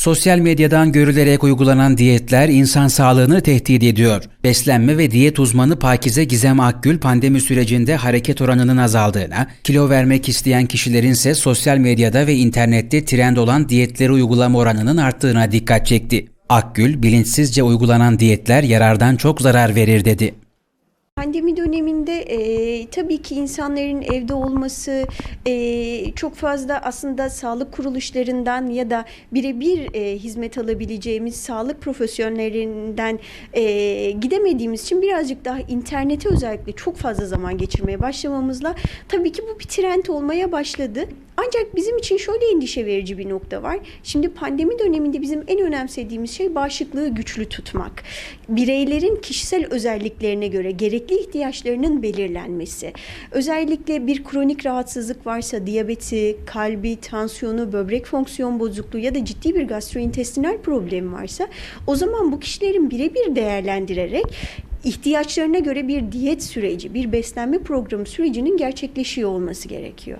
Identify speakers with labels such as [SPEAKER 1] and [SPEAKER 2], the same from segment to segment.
[SPEAKER 1] Sosyal medyadan görülerek uygulanan diyetler insan sağlığını tehdit ediyor. Beslenme ve diyet uzmanı Pakize Gizem Akgül pandemi sürecinde hareket oranının azaldığına, kilo vermek isteyen kişilerin ise sosyal medyada ve internette trend olan diyetleri uygulama oranının arttığına dikkat çekti. Akgül, bilinçsizce uygulanan diyetler yarardan çok zarar verir dedi.
[SPEAKER 2] Pandemi döneminde e, tabii ki insanların evde olması e, çok fazla aslında sağlık kuruluşlarından ya da birebir e, hizmet alabileceğimiz sağlık profesyonellerinden e, gidemediğimiz için birazcık daha internete özellikle çok fazla zaman geçirmeye başlamamızla tabii ki bu bir trend olmaya başladı. Ancak bizim için şöyle endişe verici bir nokta var. Şimdi pandemi döneminde bizim en önemsediğimiz şey bağışıklığı güçlü tutmak. Bireylerin kişisel özelliklerine göre gerekli ihtiyaçlarının belirlenmesi. Özellikle bir kronik rahatsızlık varsa diyabeti, kalbi, tansiyonu, böbrek fonksiyon bozukluğu ya da ciddi bir gastrointestinal problemi varsa o zaman bu kişilerin birebir değerlendirerek ihtiyaçlarına göre bir diyet süreci, bir beslenme programı sürecinin gerçekleşiyor olması gerekiyor.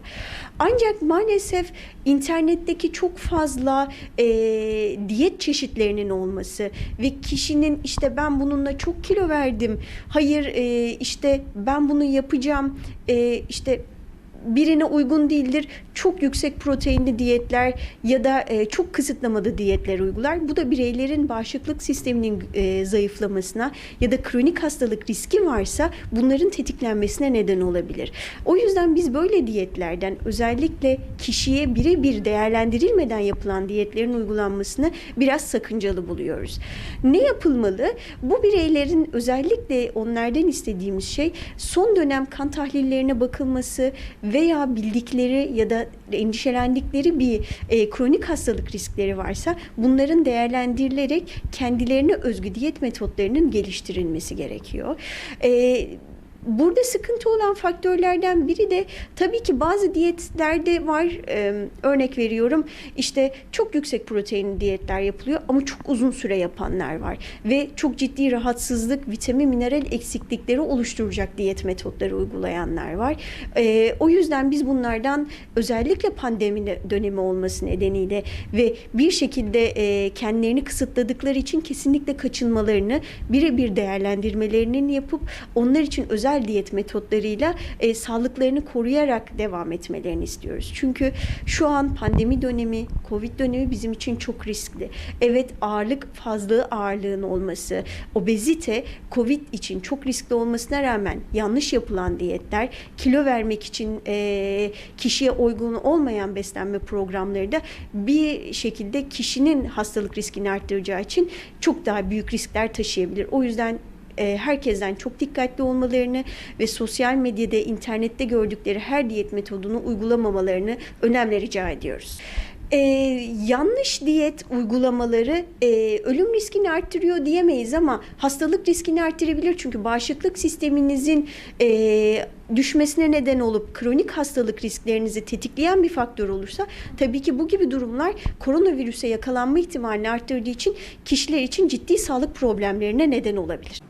[SPEAKER 2] Ancak maalesef internetteki çok fazla e, diyet çeşitlerinin olması ve kişinin işte ben bununla çok kilo verdim, hayır e, işte ben bunu yapacağım, e, işte birine uygun değildir. Çok yüksek proteinli diyetler ya da e, çok kısıtlamalı diyetler uygular. Bu da bireylerin bağışıklık sisteminin e, zayıflamasına ya da kronik hastalık riski varsa bunların tetiklenmesine neden olabilir. O yüzden biz böyle diyetlerden özellikle kişiye birebir değerlendirilmeden yapılan diyetlerin uygulanmasını biraz sakıncalı buluyoruz. Ne yapılmalı? Bu bireylerin özellikle onlardan istediğimiz şey son dönem kan tahlillerine bakılması veya bildikleri ya da endişelendikleri bir e, kronik hastalık riskleri varsa bunların değerlendirilerek kendilerine özgü diyet metotlarının geliştirilmesi gerekiyor. E, Burada sıkıntı olan faktörlerden biri de tabii ki bazı diyetlerde var. Ee, örnek veriyorum işte çok yüksek proteinli diyetler yapılıyor ama çok uzun süre yapanlar var. Ve çok ciddi rahatsızlık, vitamin, mineral eksiklikleri oluşturacak diyet metotları uygulayanlar var. Ee, o yüzden biz bunlardan özellikle pandemi dönemi olması nedeniyle ve bir şekilde e, kendilerini kısıtladıkları için kesinlikle kaçınmalarını birebir değerlendirmelerinin yapıp onlar için özel özel diyet metotlarıyla e, sağlıklarını koruyarak devam etmelerini istiyoruz. Çünkü şu an pandemi dönemi, Covid dönemi bizim için çok riskli. Evet ağırlık fazla ağırlığın olması, obezite Covid için çok riskli olmasına rağmen yanlış yapılan diyetler, kilo vermek için e, kişiye uygun olmayan beslenme programları da bir şekilde kişinin hastalık riskini arttıracağı için çok daha büyük riskler taşıyabilir. O yüzden e, herkesten çok dikkatli olmalarını ve sosyal medyada, internette gördükleri her diyet metodunu uygulamamalarını önemli rica ediyoruz. Ee, yanlış diyet uygulamaları e, ölüm riskini arttırıyor diyemeyiz ama hastalık riskini arttırabilir. Çünkü bağışıklık sisteminizin e, düşmesine neden olup kronik hastalık risklerinizi tetikleyen bir faktör olursa tabii ki bu gibi durumlar koronavirüse yakalanma ihtimalini arttırdığı için kişiler için ciddi sağlık problemlerine neden olabilir.